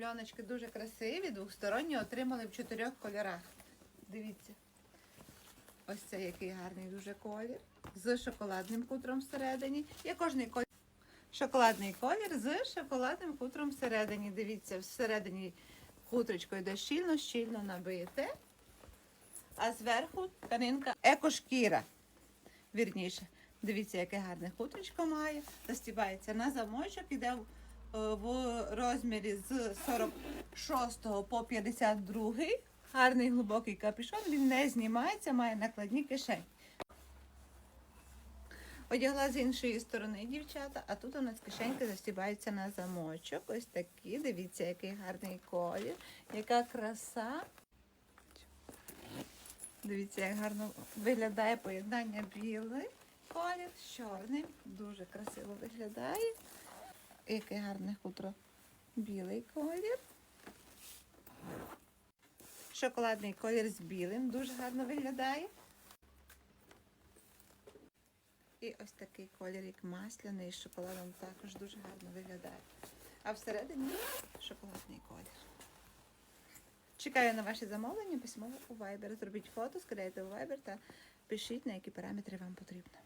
дубльоночки дуже красиві, двосторонні отримали в чотирьох кольорах. Дивіться. Ось це який гарний дуже колір. З шоколадним хутром всередині. Є кожний колір. Шоколадний колір з шоколадним хутром всередині. Дивіться, всередині хутрочко йде щільно, щільно набите. А зверху тканинка екошкіра. Вірніше. Дивіться, яке гарне хутрочко має. Застібається на замочок, іде в, е, розмірі з 46 по 52. Гарний глибокий капюшон, він не знімається, має накладні кишені. Одягла з іншої сторони дівчата, а тут у нас кишеньки застібаються на замочок. Ось такі. Дивіться, який гарний колір, яка краса. Дивіться, як гарно виглядає поєднання білий колір з чорним. Дуже красиво виглядає. Яке гарне хутро. Білий колір. Шоколадний колір з білим дуже гарно виглядає. І ось такий колір, як масляний з шоколадом, також дуже гарно виглядає. А всередині шоколадний колір. Чекаю на ваші замовлення письмово у Viber. Зробіть фото, скидайте у Viber та пишіть, на які параметри вам потрібно.